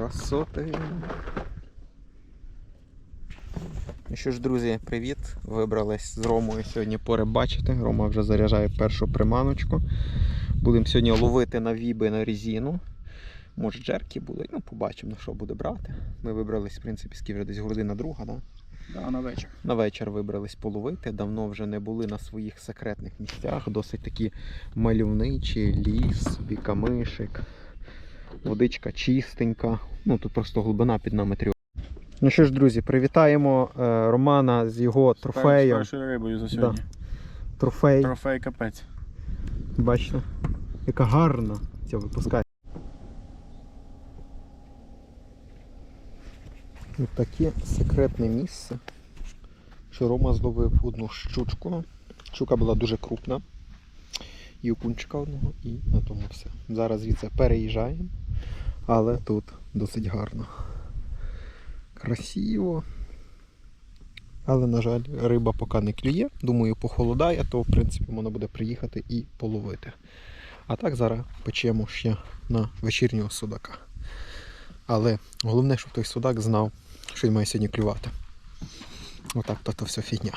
Красоти. Ну що ж, друзі, привіт! Вибрались з Ромою сьогодні порибачити. Рома вже заряджає першу приманочку. Будемо сьогодні ловити на віби на резину. Може джерки будуть, ну побачимо, на що буде брати. Ми вибрались, в принципі, скільки вже десь година друга, да? Да, на вечір. На вечір вибрались половити. Давно вже не були на своїх секретних місцях. Досить такі мальовничі, ліс, собі камишик, водичка чистенька. Ну тут просто глибина під нами трьох. Ну що ж, друзі, привітаємо е, Романа з його трофеєм. першою рибою за сьогодні. Трофей. Трофей капець. Бачите, яка гарна ця випускає. Ось таке секретне місце. Що Рома зловив одну щучку. Щука була дуже крупна. І окунчика одного, і на тому все. Зараз звідси переїжджаємо, але тут досить гарно. Красиво. Але, на жаль, риба поки не клює. Думаю, похолодає, то в принципі можна буде приїхати і половити. А так зараз печемо ще на вечірнього судака. Але головне, щоб той судак знав, що він має сьогодні клювати. Отак то, то все фігня.